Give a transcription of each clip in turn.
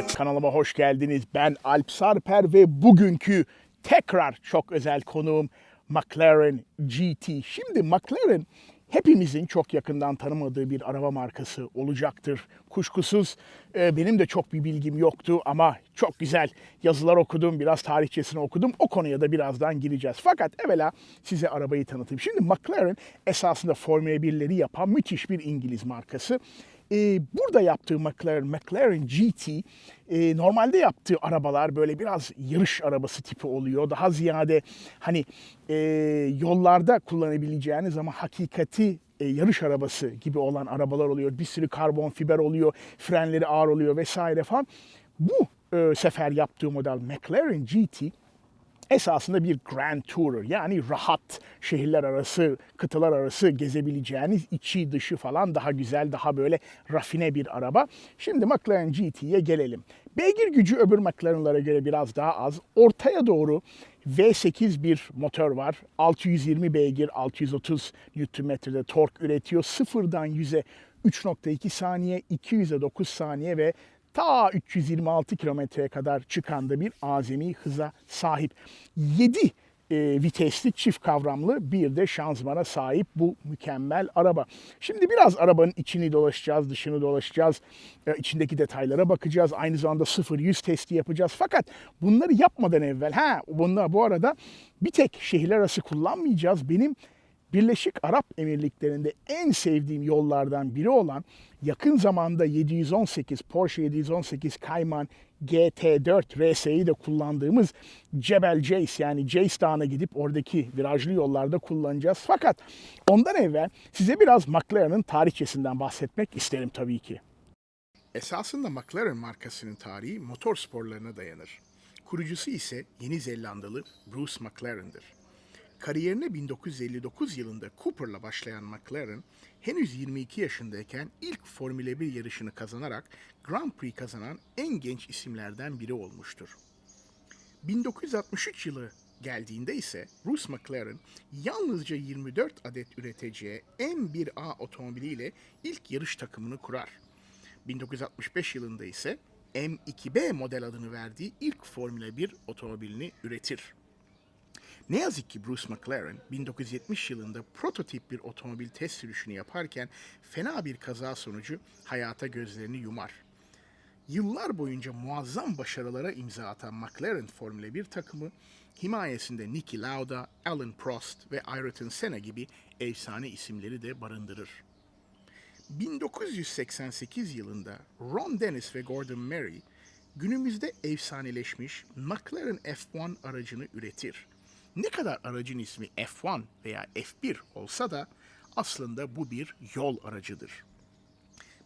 Evet kanalıma hoş geldiniz. Ben Alp Sarper ve bugünkü tekrar çok özel konuğum McLaren GT. Şimdi McLaren hepimizin çok yakından tanımadığı bir araba markası olacaktır. Kuşkusuz e, benim de çok bir bilgim yoktu ama çok güzel yazılar okudum, biraz tarihçesini okudum. O konuya da birazdan gireceğiz. Fakat evvela size arabayı tanıtayım. Şimdi McLaren esasında Formula 1'leri yapan müthiş bir İngiliz markası. Ee, burada yaptığı McLaren, McLaren GT e, normalde yaptığı arabalar böyle biraz yarış arabası tipi oluyor. Daha ziyade hani e, yollarda kullanabileceğiniz ama hakikati e, yarış arabası gibi olan arabalar oluyor. Bir sürü karbon fiber oluyor, frenleri ağır oluyor vesaire falan. Bu e, sefer yaptığı model McLaren GT esasında bir Grand Tourer yani rahat şehirler arası, kıtalar arası gezebileceğiniz içi dışı falan daha güzel, daha böyle rafine bir araba. Şimdi McLaren GT'ye gelelim. Beygir gücü öbür McLaren'lara göre biraz daha az. Ortaya doğru V8 bir motor var. 620 beygir, 630 Nm'de tork üretiyor. Sıfırdan 100'e 3.2 saniye, 200'e 9 saniye ve ta 326 kilometreye kadar çıkan da bir azami hıza sahip. 7 e, vitesli çift kavramlı bir de şanzımana sahip bu mükemmel araba. Şimdi biraz arabanın içini dolaşacağız, dışını dolaşacağız, e, içindeki detaylara bakacağız. Aynı zamanda 0-100 testi yapacağız. Fakat bunları yapmadan evvel, ha bunlar bu arada bir tek şehirler arası kullanmayacağız. Benim Birleşik Arap Emirlikleri'nde en sevdiğim yollardan biri olan yakın zamanda 718 Porsche 718 Cayman GT4 RS'yi de kullandığımız Cebel Ceys yani Ceys Dağı'na gidip oradaki virajlı yollarda kullanacağız. Fakat ondan evvel size biraz McLaren'ın tarihçesinden bahsetmek isterim tabii ki. Esasında McLaren markasının tarihi motor sporlarına dayanır. Kurucusu ise Yeni Zelandalı Bruce McLaren'dır. Kariyerine 1959 yılında Cooper'la başlayan McLaren, henüz 22 yaşındayken ilk Formula 1 yarışını kazanarak Grand Prix kazanan en genç isimlerden biri olmuştur. 1963 yılı geldiğinde ise Bruce McLaren yalnızca 24 adet üreteceği M1A otomobiliyle ilk yarış takımını kurar. 1965 yılında ise M2B model adını verdiği ilk Formula 1 otomobilini üretir. Ne yazık ki Bruce McLaren 1970 yılında prototip bir otomobil test sürüşünü yaparken fena bir kaza sonucu hayata gözlerini yumar. Yıllar boyunca muazzam başarılara imza atan McLaren Formula 1 takımı himayesinde Niki Lauda, Alan Prost ve Ayrton Senna gibi efsane isimleri de barındırır. 1988 yılında Ron Dennis ve Gordon Murray günümüzde efsaneleşmiş McLaren F1 aracını üretir. Ne kadar aracın ismi F1 veya F1 olsa da aslında bu bir yol aracıdır.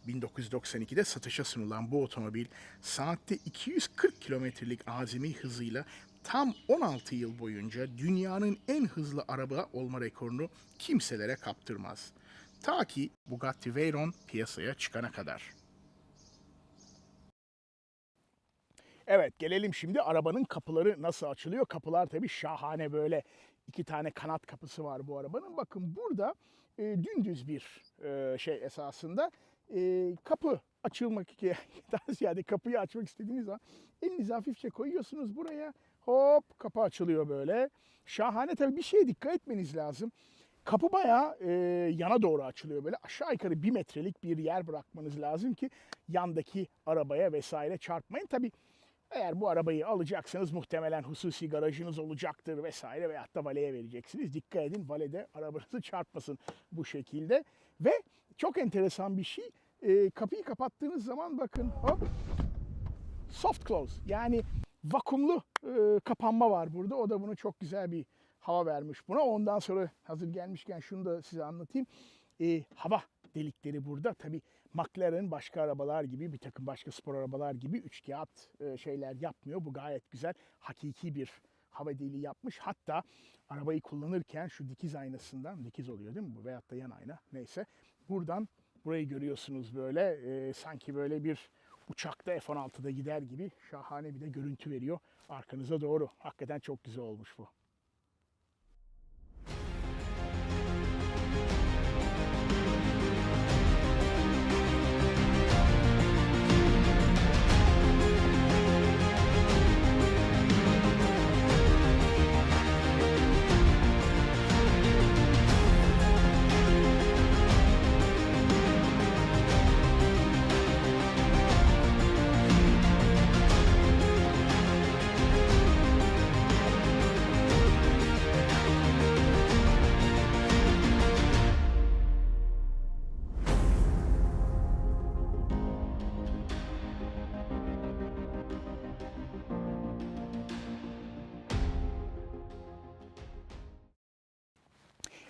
1992'de satışa sunulan bu otomobil saatte 240 kilometrelik azami hızıyla tam 16 yıl boyunca dünyanın en hızlı araba olma rekorunu kimselere kaptırmaz. Ta ki Bugatti Veyron piyasaya çıkana kadar. Evet gelelim şimdi arabanın kapıları nasıl açılıyor. Kapılar tabii şahane böyle iki tane kanat kapısı var bu arabanın. Bakın burada e, dümdüz bir e, şey esasında. E, kapı açılmak ki daha ziyade kapıyı açmak istediğiniz zaman elinizi hafifçe koyuyorsunuz buraya. Hop kapı açılıyor böyle. Şahane tabii bir şeye dikkat etmeniz lazım. Kapı bayağı e, yana doğru açılıyor böyle. Aşağı yukarı bir metrelik bir yer bırakmanız lazım ki yandaki arabaya vesaire çarpmayın. Tabii eğer bu arabayı alacaksanız muhtemelen hususi garajınız olacaktır vesaire veyahut da valeye vereceksiniz. Dikkat edin valede arabanızı çarpmasın bu şekilde. Ve çok enteresan bir şey e, kapıyı kapattığınız zaman bakın hop soft close yani vakumlu e, kapanma var burada. O da bunu çok güzel bir hava vermiş buna. Ondan sonra hazır gelmişken şunu da size anlatayım. E, hava delikleri burada. Tabi McLaren başka arabalar gibi bir takım başka spor arabalar gibi üç kağıt e, şeyler yapmıyor. Bu gayet güzel hakiki bir hava deliği yapmış. Hatta arabayı kullanırken şu dikiz aynasından dikiz oluyor değil mi bu veyahut da yan ayna neyse. Buradan burayı görüyorsunuz böyle e, sanki böyle bir uçakta F-16'da gider gibi şahane bir de görüntü veriyor arkanıza doğru. Hakikaten çok güzel olmuş bu.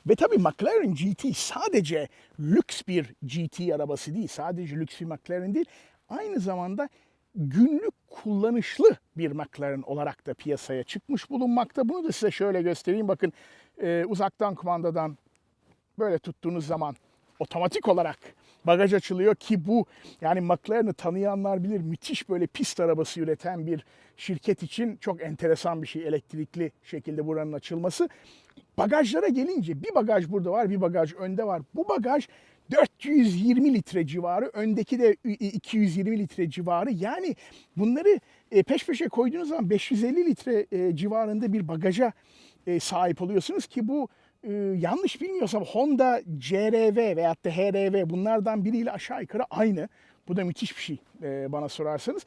Ve tabii McLaren GT sadece lüks bir GT arabası değil, sadece lüks bir McLaren değil, aynı zamanda günlük kullanışlı bir McLaren olarak da piyasaya çıkmış bulunmakta. Bunu da size şöyle göstereyim. Bakın e, uzaktan kumandadan böyle tuttuğunuz zaman otomatik olarak bagaj açılıyor ki bu yani McLaren'ı tanıyanlar bilir müthiş böyle pist arabası üreten bir şirket için çok enteresan bir şey elektrikli şekilde buranın açılması. Bagajlara gelince bir bagaj burada var bir bagaj önde var. Bu bagaj 420 litre civarı, öndeki de 220 litre civarı. Yani bunları e, peş peşe koyduğunuz zaman 550 litre e, civarında bir bagaja e, sahip oluyorsunuz ki bu yanlış bilmiyorsam Honda CRV veyahut da HRV bunlardan biriyle aşağı yukarı aynı. Bu da müthiş bir şey bana sorarsanız.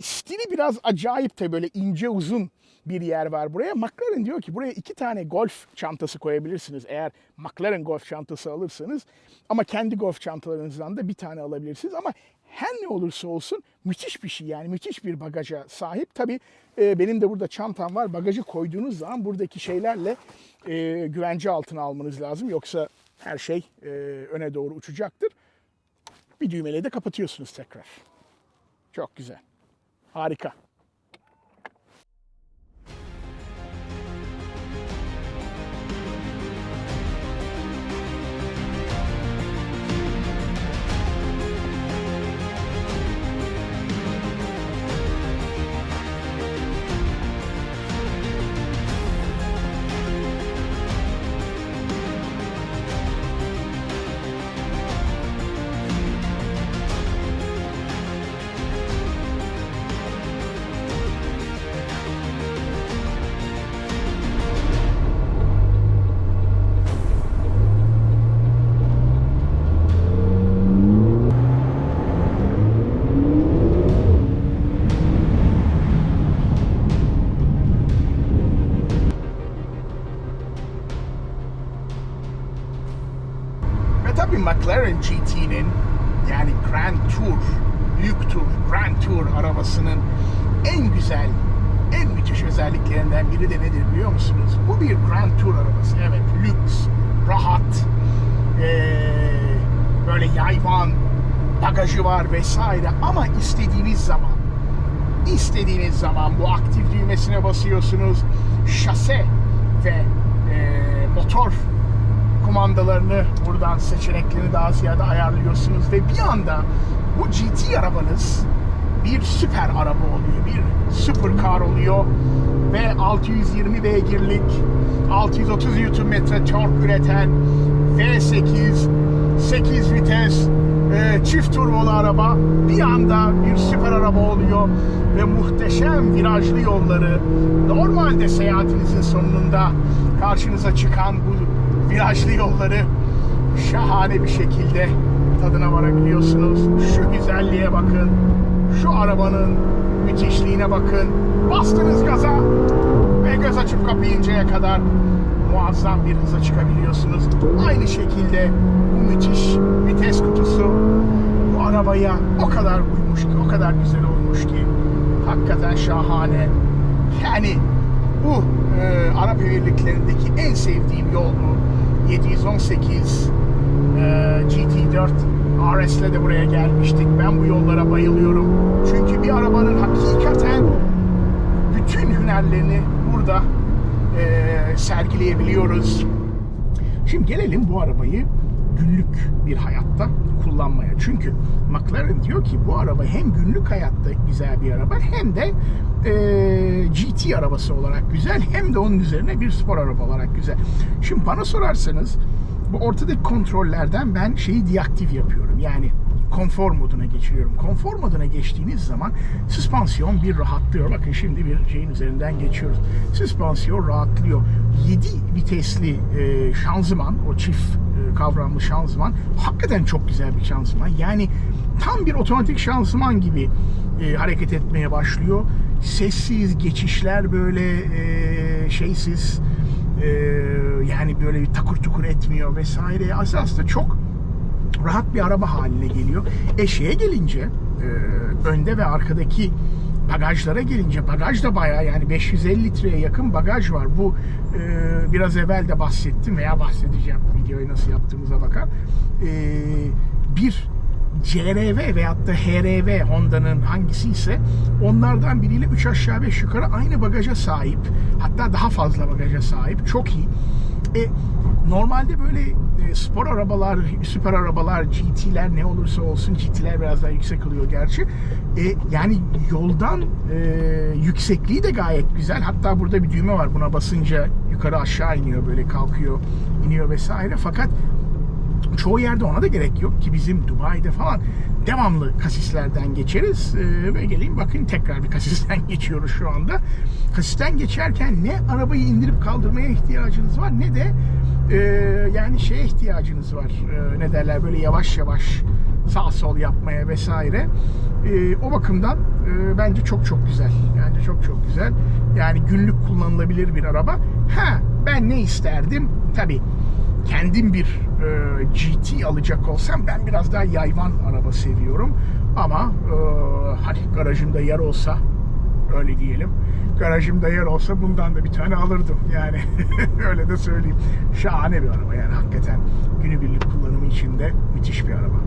Stili biraz acayip de böyle ince uzun bir yer var buraya. McLaren diyor ki buraya iki tane golf çantası koyabilirsiniz eğer McLaren golf çantası alırsanız. Ama kendi golf çantalarınızdan da bir tane alabilirsiniz. Ama her ne olursa olsun müthiş bir şey yani müthiş bir bagaja sahip. Tabii e, benim de burada çantam var. Bagajı koyduğunuz zaman buradaki şeylerle e, güvence altına almanız lazım. Yoksa her şey e, öne doğru uçacaktır. Bir düğmeyle de kapatıyorsunuz tekrar. Çok güzel. Harika. GT'nin yani Grand Tour, Büyük Tour, Grand Tour arabasının en güzel, en müthiş özelliklerinden biri de nedir biliyor musunuz? Bu bir Grand Tour arabası. Evet, lüks, rahat, ee, böyle yayvan, bagajı var vesaire ama istediğiniz zaman istediğiniz zaman bu aktif düğmesine basıyorsunuz. Şase ve e, motor kumandalarını buradan seçeneklerini daha ziyade ayarlıyorsunuz ve bir anda bu GT arabanız bir süper araba oluyor. Bir supercar oluyor ve 620 beygirlik 630 Nm tork üreten V8 8 vites e, çift turbolu araba bir anda bir süper araba oluyor ve muhteşem virajlı yolları normalde seyahatinizin sonunda karşınıza çıkan bu virajlı yolları şahane bir şekilde tadına varabiliyorsunuz. Şu güzelliğe bakın. Şu arabanın müthişliğine bakın. Bastınız gaza ve göz açıp kapayıncaya kadar muazzam bir hıza çıkabiliyorsunuz. Aynı şekilde bu müthiş vites kutusu bu arabaya o kadar uymuş ki, o kadar güzel olmuş ki hakikaten şahane. Yani bu e, Arap Emirlikleri'ndeki en sevdiğim yol bu. 718 e, GT4 RS'le de buraya gelmiştik. Ben bu yollara bayılıyorum. Çünkü bir arabanın hakikaten bütün hünerlerini burada e, sergileyebiliyoruz. Şimdi gelelim bu arabayı günlük bir hayatta kullanmaya. Çünkü McLaren diyor ki bu araba hem günlük hayatta güzel bir araba hem de e, GT arabası olarak güzel hem de onun üzerine bir spor araba olarak güzel. Şimdi bana sorarsanız bu ortadaki kontrollerden ben şeyi deaktif yapıyorum. Yani konfor moduna geçiriyorum. Konfor moduna geçtiğiniz zaman süspansiyon bir rahatlıyor. Bakın şimdi bir şeyin üzerinden geçiyoruz. Süspansiyon rahatlıyor. 7 vitesli e, şanzıman, o çift kavramlı şanzıman hakikaten çok güzel bir şanzıman. Yani tam bir otomatik şanzıman gibi e, hareket etmeye başlıyor. Sessiz geçişler böyle e, şeysiz e, yani böyle bir takur tukur etmiyor vesaire. Aslında çok rahat bir araba haline geliyor. Eşeğe gelince e, önde ve arkadaki bagajlara gelince bagaj da bayağı yani 550 litreye yakın bagaj var. Bu e, biraz evvel de bahsettim veya bahsedeceğim videoyu nasıl yaptığımıza bakar. E, bir CRV veyahut da HRV Honda'nın hangisi ise onlardan biriyle 3 aşağı 5 yukarı aynı bagaja sahip. Hatta daha fazla bagaja sahip. Çok iyi. E, normalde böyle e, spor arabalar, süper arabalar, GT'ler ne olursa olsun GT'ler biraz daha yüksek oluyor gerçi. E, yani yoldan e, yüksekliği de gayet güzel. Hatta burada bir düğme var. Buna basınca yukarı aşağı iniyor böyle kalkıyor, iniyor vesaire. Fakat çoğu yerde ona da gerek yok ki bizim Dubai'de falan devamlı kasislerden geçeriz Ee, ve geleyim bakın tekrar bir kasisten geçiyoruz şu anda. Kasisten geçerken ne arabayı indirip kaldırmaya ihtiyacınız var ne de e, yani şeye ihtiyacınız var E, ne derler böyle yavaş yavaş sağ sol yapmaya vesaire. E, o bakımdan e, bence çok çok güzel. Bence çok çok güzel. Yani günlük kullanılabilir bir araba. Ha ben ne isterdim? Tabii kendim bir e, GT alacak olsam ben biraz daha yayvan araba seviyorum. Ama e, hani garajımda yer olsa öyle diyelim. Garajımda yer olsa bundan da bir tane alırdım. Yani öyle de söyleyeyim. Şahane bir araba yani hakikaten günübirlik kullanımı için de müthiş bir araba.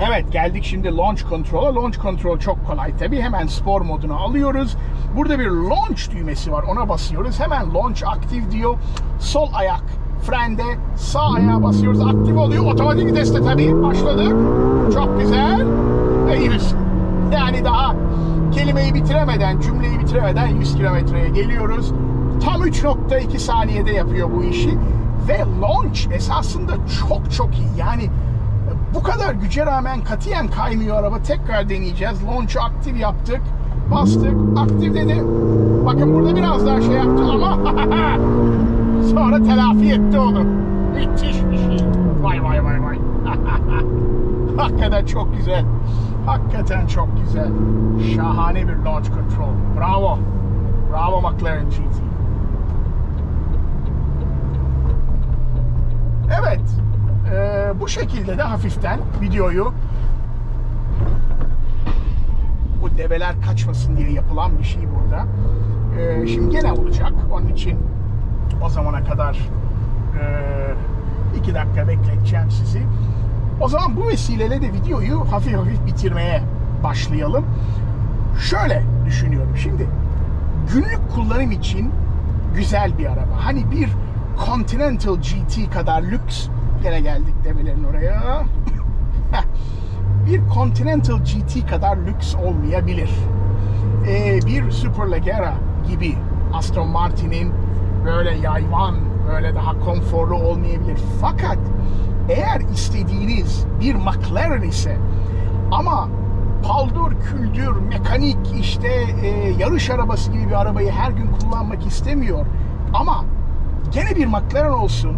Evet geldik şimdi launch control'a. Launch control çok kolay tabi. Hemen spor moduna alıyoruz. Burada bir launch düğmesi var. Ona basıyoruz. Hemen launch aktif diyor. Sol ayak frende sağ ayağa basıyoruz. Aktif oluyor. Otomatik viteste tabi. Başladık. Çok güzel. Ve 100. Yani daha kelimeyi bitiremeden, cümleyi bitiremeden 100 kilometreye geliyoruz. Tam 3.2 saniyede yapıyor bu işi. Ve launch esasında çok çok iyi. Yani bu kadar güce rağmen katiyen kaymıyor araba. Tekrar deneyeceğiz. Launch'u aktif yaptık. Bastık. Aktif dedi. Bakın burada biraz daha şey yaptı ama sonra telafi etti onu. Müthiş bir şey. Vay vay vay vay. Hakikaten çok güzel. Hakikaten çok güzel. Şahane bir launch control. Bravo. Bravo McLaren GT. Evet. Ee, bu şekilde de hafiften videoyu bu develer kaçmasın diye yapılan bir şey burada. Ee, şimdi gene olacak. Onun için o zamana kadar e, iki dakika bekleteceğim sizi. O zaman bu vesileyle de videoyu hafif hafif bitirmeye başlayalım. Şöyle düşünüyorum. Şimdi günlük kullanım için güzel bir araba. Hani bir Continental GT kadar lüks Gene geldik develerin oraya. bir Continental GT kadar lüks olmayabilir. Ee, bir Superleggera gibi Aston Martin'in böyle yayvan, böyle daha konforlu olmayabilir. Fakat eğer istediğiniz bir McLaren ise ama paldur küldür, mekanik işte e, yarış arabası gibi bir arabayı her gün kullanmak istemiyor. Ama gene bir McLaren olsun,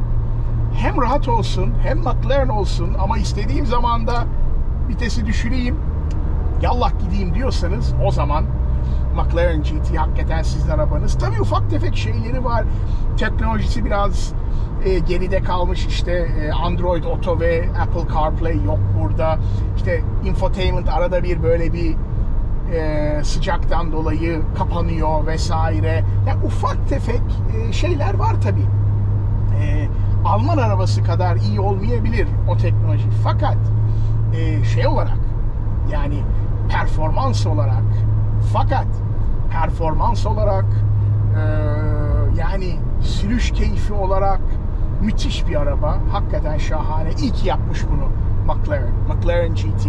hem rahat olsun hem McLaren olsun ama istediğim zaman da vitesi düşüreyim yallah gideyim diyorsanız o zaman McLaren GT hakikaten sizin arabanız. Tabii ufak tefek şeyleri var. Teknolojisi biraz e, geride kalmış işte e, Android Auto ve Apple CarPlay yok burada. İşte infotainment arada bir böyle bir e, sıcaktan dolayı kapanıyor vesaire. Yani ufak tefek e, şeyler var tabii. E, Alman arabası kadar iyi olmayabilir o teknoloji. Fakat e, şey olarak yani performans olarak fakat performans olarak e, yani sürüş keyfi olarak müthiş bir araba. Hakikaten şahane. İyi ki yapmış bunu McLaren. McLaren GT.